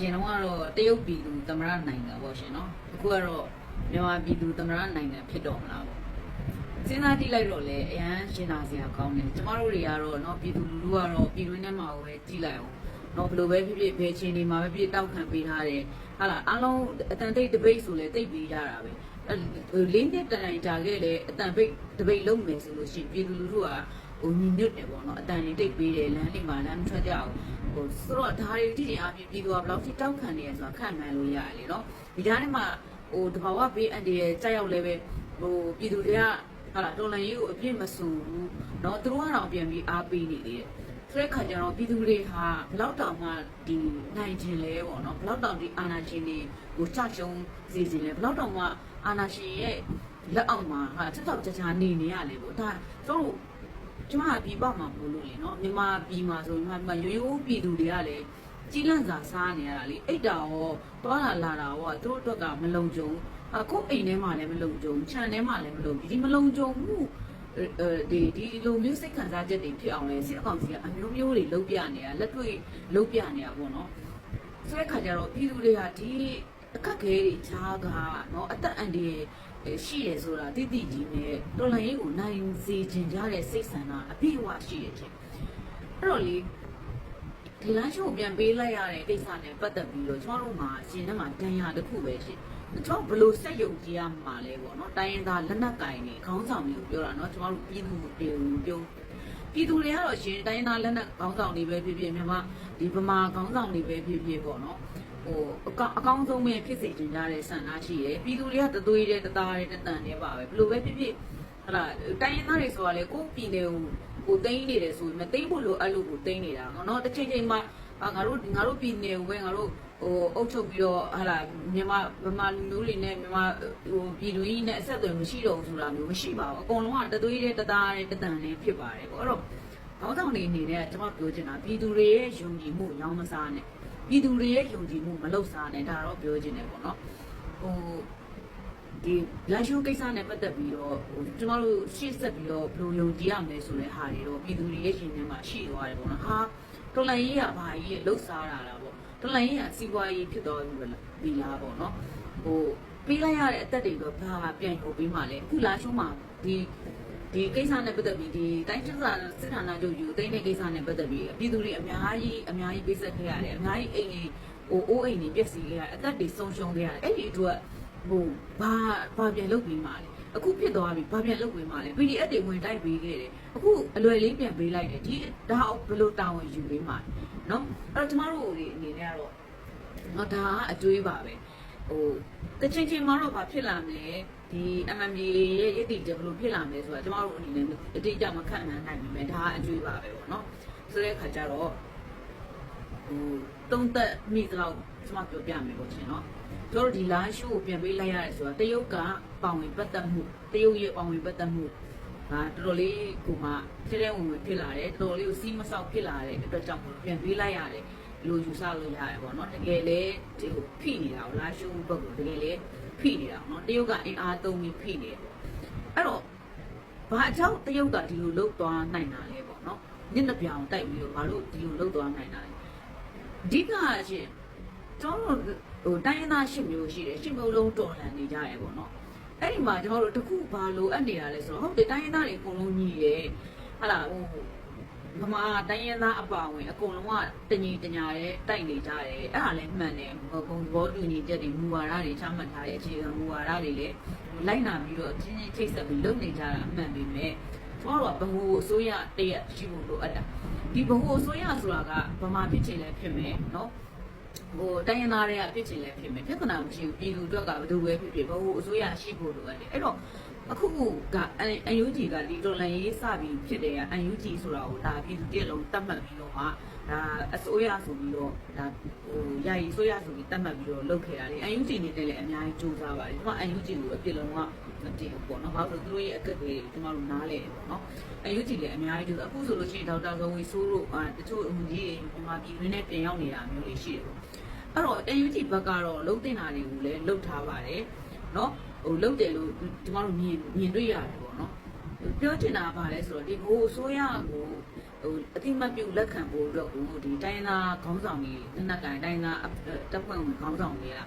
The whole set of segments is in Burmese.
ရင်တော့ကတော့တရုတ်ပြည်သူသမရနိုင်ငံပေါ့ရှင်နော်အခုကတော့မြန်မာပြည်သူသမရနိုင်ငံဖြစ်တော့မလားပေါ့စဉ်းစားကြည့်လိုက်တော့လေအရန်ရှင်းတာစရာကောင်းတယ်ကျမတို့တွေကတော့နော်ပြည်သူလူထုကတော့ပြည်တွင်းထဲမှာပဲကြည့်လိုက်အောင်နော်ဘယ်လိုပဲဖြစ်ဖြစ်ဘယ်ချင်းဒီမှာပဲဖြစ်တောက်ခံပေးထားတယ်ဟာလားအားလုံးအတန်တိတ်တပိတ်ဆိုလဲတိတ်ပေးကြတာပဲအဲလင်းတဲ့တန်တိုင်ကြာခဲ့လေအတန်ပိတ်တပိတ်လုံးမယ်ဆိုလို့ရှိရင်ပြည်သူလူထုကဟိုညီညွတ်တယ်ပေါ့နော်အတန်လေးတိတ်ပေးတယ်လမ်းလေးမှာလမ်းမထွက်ကြအောင် ဟိုဆိုတော့ဒါတွေတိတိအပြည့်ပြည်သူကဘယ်လောက်ထိတောက်ခံနေရဆိုတာခံမှန်းလို့ရတယ်လေနော်ဒီသားထဲမှာဟိုတဘာဝဘေးအန်တီရဲ့ကြောက်ရောက်လဲပဲဟိုပြည်သူတွေကဟာလာတော်လန်ရေးကိုအပြည့်မစုံဘူးเนาะသူတို့ကတော့ပြန်ပြီးအားပေးနေသေးတယ်ဆိုတဲ့ခါကျတော့ပြည်သူတွေဟာဘယ်လောက်တောင်မှဒီနိုင်ခြင်းလဲပေါ့နော်ဘယ်လောက်တောင်ဒီအာနာရှင်တွေကိုချချုံစီစဉ်လဲဘယ်လောက်တောင်မှအာနာရှင်ရဲ့လက်အောက်မှာဟာချက်တော့ကြကြနေနေရလေပေါ့ဒါတို့ ကျမကပြည်ပမှာပို့လို့လေနော်မြန်မာပြည်မှာဆိုမြန်မာရိုးရိုးပြည်သူတွေကလည်းကြီးလန့်စာစားနေရတာလေအိတ်တာရောတွားလာလာတာရောသူတို့အတွက်ကမလုံခြုံအခုအိမ်ထဲမှာလည်းမလုံခြုံခြံထဲမှာလည်းမလုံဒီမလုံခြုံမှုအဲဒီဒီလိုမျိုးစိတ်ခံစားချက်တွေဖြစ်အောင်လဲစစ်အကောင်စီကအမျိုးမျိုးတွေလုပ်ပြနေတာလက်တွေ့လုပ်ပြနေတာပေါ့နော်ဆိုတဲ့ခါကျတော့ပြည်သူတွေကဒီအခက်ခဲတွေခြားကနော်အသက်အန္တရာယ် ရှိရဆိုတာတိတိကြီးနဲ့တော်လှန်ရေးကိုနိုင်စေခြင်းကြတဲ့စိတ်ဆန္ဒအပြည့်အဝရှိရခြင်းအဲ့တော့လေဒီလမ်းရှုပ်ပြန်ပေးလိုက်ရတဲ့ကိစ္စနဲ့ပတ်သက်ပြီးတော့ကျွန်တော်တို့မှာရှင်ထဲမှာဒဏ်ရာတစ်ခုပဲရှိကျွန်တော်ဘလို့စက်ယုံကြည်ရမှာလဲပေါ့နော်တိုင်းရင်းသားလက်နက်ကင်တွေခေါင်းဆောင်တွေကိုပြောတာနော်ကျွန်တော်တို့ပြည်သူတွေကိုပြောပြည်သူတွေကတော့ရှင်တိုင်းရင်းသားလက်နက်ခေါင်းဆောင်တွေပဲဖြစ်ဖြစ်မြန်မာဒီဗမာခေါင်းဆောင်တွေပဲဖြစ်ဖြစ်ပေါ့နော် ဟိုအကောအကောင်းဆုံးပဲဖြစ်စေချင်ကြတဲ့ဆန္ဒရှိတယ်ပြည်သူတွေကတသွေးတဲ့တသားတဲ့တတန်တဲ့ပါပဲဘလို့ပဲဖြစ်ဖြစ်ဟလာတိုင်းရင်းသားတွေဆိုတာလေကိုယ်ပြည်တယ်ကိုကိုသိမ်းနေတယ်ဆိုရင်မသိမ်းဖို့လိုအဲ့လိုကိုသိမ်းနေတာနော်တစ်ချိန်ချိန်မှာငါတို့ငါတို့ပြည်နယ်ကိုပဲငါတို့ဟိုအုပ်ချုပ်ပြီးတော့ဟာလာမြန်မာဗမာလူမျိုးတွေနဲ့မြန်မာဟိုပြည်သူကြီးနဲ့အဆက်အသွယ်မရှိတော့ဘူးဆိုတာမျိုးမရှိပါဘူးအကုန်လုံးကတသွေးတဲ့တသားတဲ့တတန်တဲ့ဖြစ်ပါတယ်ပေါ့အဲ့တော့ခေါင်းဆောင်တွေအနေနဲ့ကျွန်မပြောချင်တာပြည်သူတွေရဲ့ယုံကြည်မှုရောင်းမစားနဲ့ ပြည်သူတွေရဲ့ယုံကြည်မှုမလှုပ်စားနဲ့ဒါတော့ပြောချင်တယ်ပေါ့နော်ဟိုဒီလမ်းရှုံးကိစ္စနဲ့ပတ်သက်ပြီးတော့ဟိုကျမတို့ရှေ့ဆက်ပြီးတော့ဘယ်လိုယုံကြည်ရမလဲဆိုတဲ့ဟာတွေတော့ပြည်သူတွေရဲ့ရှင်ထဲမှာရှိသွားတယ်ပေါ့နော်ဟာတော်လိုင်းရေးကဘာကြီးလှုပ်စားတာလားပေါ့တော်လိုင်းရေးကစီးပွားရေးဖြစ်တော်ပြီလားပေါ့နော်ဟိုပေးလိုက်ရတဲ့အသက်တွေတော့ဘာပြန်ပို့ပေးမှလဲအခုလာရှုံးမှာဒီ ဒီကိစ္စနဲ့ပတ်သက်ပြီးဒီတိုင်းစစ်စာစစ်ဌာနချုပ်ယူသိမ်းတဲ့ကိစ္စနဲ့ပတ်သက်ပြီးပြည်သူတွေအများကြီးအများကြီးပေးဆက်ခဲ့ရတယ်အများကြီးအိမ်ကြီးဟိုအိုးအိမ်ကြီးပြည့်စည်ခဲ့ရတယ်အသက်တွေဆုံးရှုံးခဲ့ရတယ်အဲ့ဒီအတွက်ဟိုဘာဘာပြန်လုပ်ပြီးမှလဲအခုဖြစ်သွားပြီဘာပြန်လုပ်ပြီးမှလဲ PDF တွေဝင်တိုက်ပေးခဲ့တယ်အခုအလွယ်လေးပြန်ပေးလိုက်တယ်ဒီဒါဘယ်လိုတာဝန်ယူပေးမှလဲเนาะအဲ့တော့ကျမတို့တွေအနေနဲ့ကတော့တော့ဒါကအတွေးပါပဲဟိုတချင်းချင်းမတော့ဘာဖြစ်လာမလဲ ဒီ MMD ရဲ့ရည်တည်ချက်ဘယ်လိုဖြစ်လာမလဲဆိုတာကျမတို့အနေနဲ့အတိအကျမခံနိုင်နိုင်ပေမဲ့ဒါအကျွေးပါပဲပေါ့နော်ဆိုတဲ့အခါကျတော့ဟိုတုံးသက်မိသလောက်ကျမပြောပြမယ်ပေါ့ရှင်နော်တို့တို့ဒီ live show ကိုပြန်ပေးလိုက်ရတယ်ဆိုတာတရုတ်ကပောင်ဝင်ပတ်သက်မှုတရုတ်ရဲ့ပောင်ဝင်ပတ်သက်မှုဟာတော်တော်လေးကိုမှထဲထဲဝင်ဝင်ဖြစ်လာတယ်တော်တော်လေးကိုစီးမဆောက်ဖြစ်လာတဲ့အတွက်ကြောင့်ပြန်ပေးလိုက်ရတယ်လို့ယူဆလို့ရတယ်ပေါ့နော်တကယ်လဲဒီကိုဖိနေတာကို live show ဘက်ကတကယ်လဲ ဖိနေတာပေါ့နော်တရုတ်ကအင်အားသုံးပြီးဖိနေတယ်အဲ့တော့ဘာအကြောင်းတရုတ်ကဒီလိုလုပ်သွားနိုင်တာလဲပေါ့နော်ညနေပြောင်တိုက်ပြီးတော့ဘာလို့ဒီလိုလုပ်သွားနိုင်တာလဲအဓိကရှင်ကျွန်တော်တို့ဟိုတိုင်းရင်းသားရှစ်မျိုးရှိတယ်ရှစ်မျိုးလုံးတော်လှန်နေကြရပေါ့နော်အဲ့ဒီမှာကျွန်တော်တို့တခုဘာလို့အပ်နေတာလဲဆိုတော့ဟုတ်တယ်တိုင်းရင်းသားတွေအကုန်လုံးညီတယ်ဟာလာဟို ဗမာတိုင်းရင်းသားအပါဝင်အကုန်လုံးကတညီတညာရဲတိုက်နေကြတယ်အဲ့ဒါလည်းမှန်တယ်ဘုံဘောတူညီချက်တွေမူဝါဒတွေချမှတ်ထားတဲ့အခြေခံမူဝါဒတွေလည်းလိုက်နာပြီးတော့ချင်းချင်းချိတ်ဆက်ပြီးလုပ်နေကြတာအမှန်ပဲမဲ့ကျွန်တော်တို့ကဘဟုအစိုးရတရက်ရှိဖို့လိုအပ်တာဒီဘဟုအစိုးရဆိုတာကဗမာဖြစ်ချင်လည်းဖြစ်မယ်နော်ဟိုတိုင်းရင်းသားတွေကဖြစ်ချင်လည်းဖြစ်မယ်ပြဿနာမရှိဘူးပြည်သူအတွက်ကဘယ်သူပဲဖြစ်ဖြစ်ဘဟုအစိုးရရှိဖို့လိုအပ်တယ်အဲ့တော့ အခုကအန်ယူဂျီကဒီဒေါ်လာရေးစပြီးဖြစ်တယ်ကအန်ယူဂျီဆိုတာကိုဒါပြည်သူတရက်လုံးတတ်မှတ်ပြီးတော့မှဒါအစိုးရဆိုပြီးတော့ဒါဟိုယာယီအစိုးရဆိုပြီးတတ်မှတ်ပြီးတော့လုပ်ခဲ့တာလေအန်ယူဂျီနေနဲ့လည်းအများကြီးစူးစမ်းပါတယ်ဒီမှာအန်ယူဂျီကိုအပြစ်လုံးကမတည်ဘူးပေါ့နော်ဘာလို့သူတို့ရဲ့အခက်အခဲတွေကျွန်တော်တို့နားလဲပေါ့နော်အန်ယူဂျီလည်းအများကြီးအခုဆိုလို့ရှိရင်ဒေါက်တာဇော်ဝီဆိုးတို့အာတချို့အမှုကြီးတွေမြန်မာပြည်တွင်းနဲ့ပြန်ရောက်နေတာမျိုးတွေရှိတယ်ပေါ့အဲ့တော့အန်ယူဂျီဘက်ကတော့လုံးတင်တာတွေကိုလည်းလုပ်ထားပါတယ် နော်ဟိုလုပ်တယ်လို့ကျွန်တော်တို့မြင်မြင်တွေ့ရတယ်ပေါ့နော်ပြောချင်တာကဘာလဲဆိုတော့ဒီဘိုးအစိုးရကိုဟဟိုအတိမတ်ပြုလက်ခံဖို့အတွက်ကိုဒီတိုင်းသားခေါင်းဆောင်ကြီးတနက်ကန်တိုင်းသားတပ်ဖွဲ့ဝင်ခေါင်းဆောင်တွေက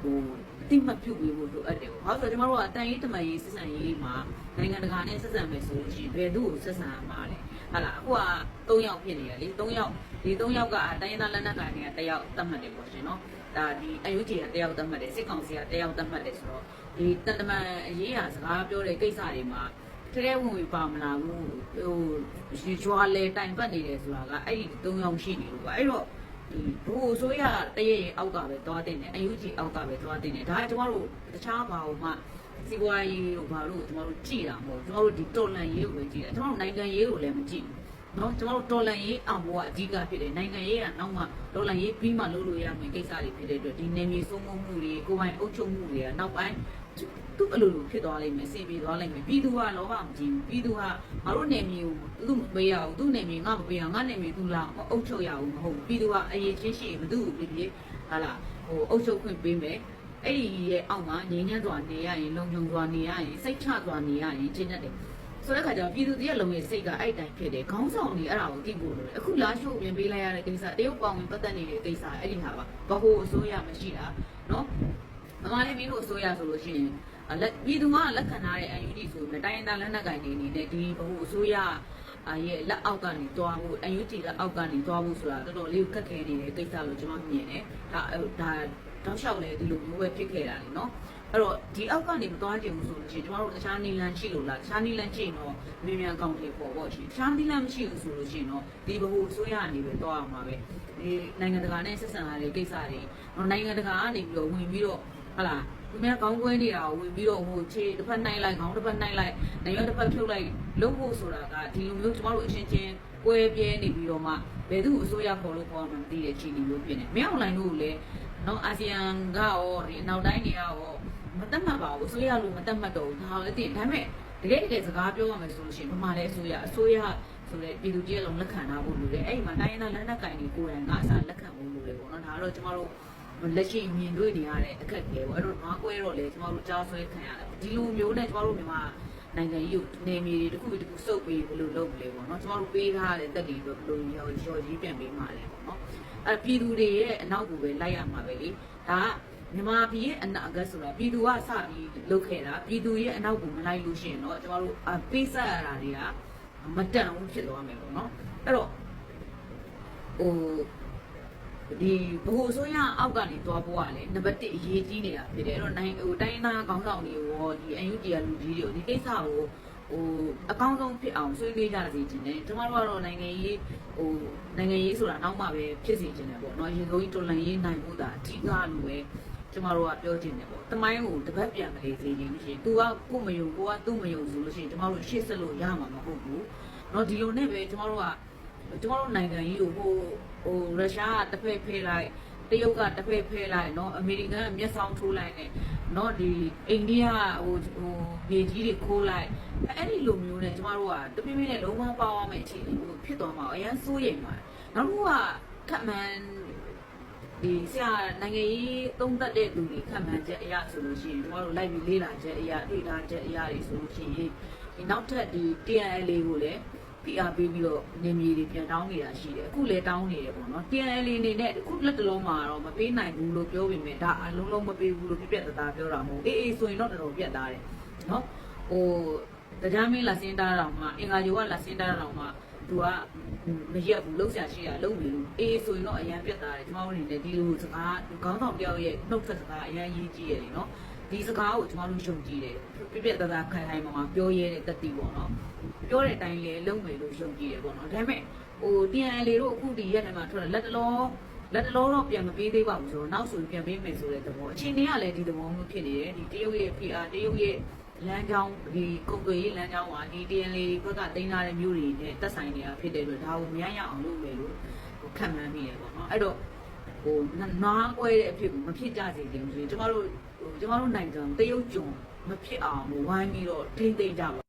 ဟိုအတိမတ်ပြုပြီးဖို့လိုအပ်တယ်ပေါ့။ဘာလို့လဲဆိုတော့ကျွန်တော်တို့ကအတန်ရေးတမန်ရေးစစ်ဆန်ရေးမှာနိုင်ငံတကာနဲ့ဆက်ဆံမယ်ဆိုလို့ရှိရင်ဘယ်သူ့ကိုဆက်ဆံရမှာလဲ။ဟာလားအခုက3ယောက်ဖြစ်နေရလေ3ယောက်ဒီ3ယောက်ကတိုင်းသားလက်နက်ကန်တွေကတယောက်သတ်မှတ်တယ်ပေါ့ရှင်နော်။ ဒါဒီအယူကြီးကတယောက်သတ်မှတ်တယ်စစ်ကောင်စီကတယောက်သတ်မှတ်တယ်ဆိုတော့ဒီတန်တမန်အရေးဟာစကားပြောတဲ့ကိစ္စတွေမှာတကယ်ဝင်ဝင်ပါမလာဘူးဟိုရွှေချွာလဲတိုင်ပတ်နေတယ်ဆိုတာကအဲ့ဒီ၃ယောက်ရှိနေလို့ပါအဲ့တော့ဒီဘိုးဆိုရတရေအောက်ကပဲသွားတင်တယ်အယူကြီးအောက်ကပဲသွားတင်တယ်ဒါကကျမတို့တခြားဘာလို့မှစီပွားရေးတို့ဘာလို့ကျမတို့ကြည်တာမဟုတ်ကျမတို့ဒီတော်လန်ရေးကိုပဲကြည်တယ်ကျမတို့နိုင်ငံရေးကိုလည်းမကြည့်ဘူး နော်ကျမတို့တော်လန်ရေးအောင်ဘောကအဓိကဖြစ်တယ်နိုင်ငံရေးကနောက်မှတော်လန်ရေးပြီးမှလုပ်လို့ရမယ်ကိစ္စတွေဖြစ်တဲ့အတွက်ဒီနေမြေစိုးမိုးမှုတွေကိုယ်ပိုင်အုပ်ချုပ်မှုတွေကနောက်ပိုင်းသူ့အလိုလိုဖြစ်သွားလိမ့်မယ်စင်ပြေသွားလိမ့်မယ်ပြည်သူကလောဘမကြည့်ဘူးပြည်သူကငါတို့နယ်မြေကိုသူ့မပေးရဘူးသူ့နယ်မြေငါမပေးရငါနယ်မြေသူ့လာမအုပ်ချုပ်ရဘူးမဟုတ်ဘူးပြည်သူကအရေးချင်းရှိရင်ဘသူ့ကိုပြပြဟာလားဟိုအုပ်ချုပ်ခွင့်ပေးမယ်အဲ့ဒီရဲ့အောက်မှာငြိမ်းချမ်းစွာနေရရင်လုံခြုံစွာနေရရင်စိတ်ချစွာနေရရင်ချင်းတတ်တယ် ဆိုတဲ့ခါကျတော့ပြည်သူတည်းရဲ့လုံရဲ့စိတ်ကအဲ့တိုင်းဖြစ်တယ်ခေါင်းဆောင်တွေအဲ့ဒါကိုသိဖို့လိုတယ်အခုလာရှို့ပြင်ပေးလိုက်ရတဲ့ကိစ္စတရုတ်ပေါင်ဝင်ပတ်သက်နေတဲ့ကိစ္စအဲ့ဒီဟာပါဘဟုအစိုးရမရှိတာနော်မမလေးမင်းတို့အစိုးရဆိုလို့ရှိရင်အလက်ပြည်သူကလက်ခံထားတဲ့ UND ဆိုရင်တိုင်းရင်းသားလက်နက်ကိုင်တွေအနေနဲ့ဒီဘဟုအစိုးရအရဲ့လက်အောက်ကနေတွားဖို့ UND လက်အောက်ကနေတွားဖို့ဆိုတာတော်တော်လေးခက်ခဲနေတဲ့ကိစ္စလို့ကျွန်တော်မြင်တယ်ဒါဒါတောက်လျှောက်လေဒီလိုမျိုးပဲဖြစ်ခဲ့တာလေနော် အဲ့တော့ဒီအောက်ကနေမတွားကြဘူးဆိုလို့ရှိရင်ကျွန်တော်တို့တခြားနီလန်ရှိလို့လားတခြားနီလန်ရှိရင်တော့မြန်မြန်ကောင်းတယ်ပေါ့ပေါ့ရှိတခြားနီလန်မရှိဘူးဆိုလို့ရှိရင်တော့ဒီဘဟုအစိုးရအနေပဲတွားအောင်ပါပဲဒီနိုင်ငံတကာနဲ့ဆက်ဆံရတဲ့ကိစ္စတွေတော့နိုင်ငံတကာကနေပြီးတော့ဝင်ပြီးတော့ဟုတ်လားဒီမဲ့ကောင်းကွဲနေတာကိုဝင်ပြီးတော့ဟိုခြေတစ်ဖက်နိုင်လိုက်ခေါင်းတစ်ဖက်နိုင်လိုက်နေရတစ်ဖက်ဖြုတ်လိုက်လုံးဖို့ဆိုတာကဒီလိုမျိုးကျမတို့အချင်းချင်းကွဲပြဲနေပြီးတော့မှဘယ်သူအစိုးရခေါ်လို့ခေါ်မှမသိတဲ့ခြေနေမျိုးဖြစ်နေမင်းအွန်လိုင်းတို့ကိုလည်းနော်အာဆီယံကရောဒီအနောက်တိုင်းတွေကရော မတတ်မှတ်ပါဘူးအစိုးရလို့မတတ်မှတ်တော့ဘူးဒါလည်းသိဒါပေမဲ့တကယ်တကယ်စကားပြောရမယ်ဆိုလို့ရှိရင်ဘာမှလည်းအစိုးရအစိုးရဆိုတဲ့ပြည်သူကြီးလုံးလက်ခံထားဖို့လိုတယ်အဲ့ဒီမှာတိုင်းရင်းသားလက်နက်ကင်တွေကိုယ်တိုင်ကအစားလက်ခံဖို့လိုတယ်ပေါ့နော်ဒါကတော့ကျမတို့လက်ရှိမြင်တွေ့နေရတဲ့အခက်အခဲပေါ့အဲ့တော့ငါးကွဲတော့လေကျမတို့ကြားဆွဲခံရတယ်ဒီလိုမျိုးနဲ့ကျမတို့မြန်မာနိုင်ငံကြီးကိုနေမြေတွေတစ်ခုတစ်ခုစုပ်ပြီးဘယ်လိုလုပ်မလဲပေါ့နော်ကျမတို့ပေးထားတဲ့တက်တီဘယ်လိုရောရောကြီးပြန်ပေးမှာလဲပေါ့နော်အဲ့ပြည်သူတွေရဲ့အနောက်ကိုပဲလိုက်ရမှာပဲလေဒါက မြန်မာပြည်ရဲ့အနာဂတ်ဆိုတာပြည်သူကစပြီးလုပ်ခဲ့တာပြည်သူရဲ့အနောက်ကိုမလိုက်လို့ရှိရင်တော့ကျမတို့အပေးဆက်ရတာတွေကမတန်ဘူးဖြစ်သွားမယ်ပေါ့နော်အဲ့တော့ဟိုဒီဘိုးဆိုရအောက်ကနေတွားဖို့ကလည်းနံပါတ်1အရေးကြီးနေတာဖြစ်တယ်အဲ့တော့နိုင်ဟိုတိုင်းသားခေါင်းဆောင်တွေရောဒီအန်ယူဂျီကလူကြီးတွေဒီကိစ္စကိုဟိုအကောင်းဆုံးဖြစ်အောင်ဆွေးနွေးကြစီခြင်းနဲ့ကျွန်တော်တို့ကတော့နိုင်ငံရေးဟိုနိုင်ငံရေးဆိုတာနောက်မှပဲဖြစ်စီခြင်းတယ်ပေါ့နော်ရင်ဆုံးကြီးတော်လန်ရေးနိုင်ဖို့ဒါအထူးကလို့ပဲ ကျွန်တော်တို့ကပြောခြင်းတယ်ပေါ့တမိုင်းကိုတပတ်ပြန်မလေးစေခြင်းရှိရင် तू ကကိုမယုံကိုကသူ့မယုံဆိုလို့ရှိရင်ကျွန်တော်တို့ရှေ့ဆက်လို့ရမှာမဟုတ်ဘူးเนาะဒီလိုနဲ့ပဲကျွန်တော်တို့က ကျမတို့နိုင်ငံကြီးကိုဟိုဟိုရုရှားကတစ်ဖက်ဖဲလိုက်တရုတ်ကတစ်ဖက်ဖဲလိုက်เนาะအမေရိကန်ကမျက်စောင်းထိုးလိုက်နဲ့เนาะဒီအိန္ဒိယဟိုဟိုမြေကြီးတွေခိုးလိုက်အဲ့ဒီလိုမျိုးနဲ့ကျမတို့ကတပြင်းပြင်းနဲ့လုံးဝပေါအောင်မယ့်အခြေအနေမျိုးဖြစ်သွားမှာအရန်စိုးရိမ်ပါတယ်နောက်တစ်ခုကခက်မှန် ဒီဆရာနိုင်ငံရေးသုံးသပ်တဲ့လူတွေခံမှန်းချက်အရာဆိုလို့ရှိရင်တို့တို့လိုက်ပြီးလေ့လာချက်အရာတွေ့တာချက်အရာတွေဆိုလို့ရှိရင်ဒီနောက်ထပ်ဒီ TNL ကိုလည်း PR ပေးပြီးတော့နေမြေတွေပြန်တောင်းနေတာရှိတယ်အခုလည်းတောင်းနေတယ်ပေါ့နော် TNL အနေနဲ့အခုလက်တလုံးမှာတော့မပေးနိုင်ဘူးလို့ပြောပေမဲ့ဒါအလုံးလုံးမပေးဘူးလို့ပြပြတသားပြောတာမဟုတ်အေးအေးဆိုရင်တော့တော်တော်ပြတ်သားတယ်နော်ဟို တရားမင်းလာစင်းတားတော့မှအင်္ဂါယိုကလာစင်းတားတော့မှသူကမရက်ဘူးလုံးဆရာရှိတာလုံးပြီလို့အေးဆိုရင်တော့အရန်ပြတ်သားတယ်ကျွန်တော်တို့အနေနဲ့ဒီလိုစကားခေါင်းဆောင်တယောက်ရဲ့နှုတ်ဆက်စကားအရန်ရေးကြည့်ရတယ်နော်ဒီစကားကိုကျွန်တော်တို့ယုံကြည်တယ်ပြပြတသားခိုင်ခိုင်မာမာပြောရဲတဲ့တက်တီပေါ့နော်ပြောတဲ့အတိုင်းလေလုံးမယ်လို့ယုံကြည်တယ်ပေါ့နော်ဒါပေမဲ့ဟို TNL တို့အခုဒီရက်ထဲမှာထွက်လက်တလောလက်တလောတော့ပြန်မပေးသေးပါဘူးဆိုတော့နောက်ဆိုပြန်ပေးမယ်ဆိုတဲ့သဘောအချိန်တွေကလည်းဒီသဘောမျိုးဖြစ်နေတယ်ဒီတရုတ်ရဲ့ PR တရုတ်ရဲ့ လမ်းကြောင်းဒီကုန်သွယ်ရေးလမ်းကြောင်းကဒီ TNL ဘက်ကတင်လာတဲ့မျိုးတွေနဲ့တက်ဆိုင်နေတာဖြစ်တဲ့အတွက်ဒါကိုမရရအောင်လုပ်မယ်လို့ခံမှန်းမိတယ်ပေါ့နော်အဲ့တော့ဟိုနားကွဲတဲ့အဖြစ်ကိုမဖြစ်ကြစေချင်ဘူးဆိုရင်ကျမတို့ဟိုကျမတို့နိုင်ငံတရုတ်ကြုံမဖြစ်အောင်ဝိုင်းပြီးတော့ထိမ့်သိမ့်ကြပါ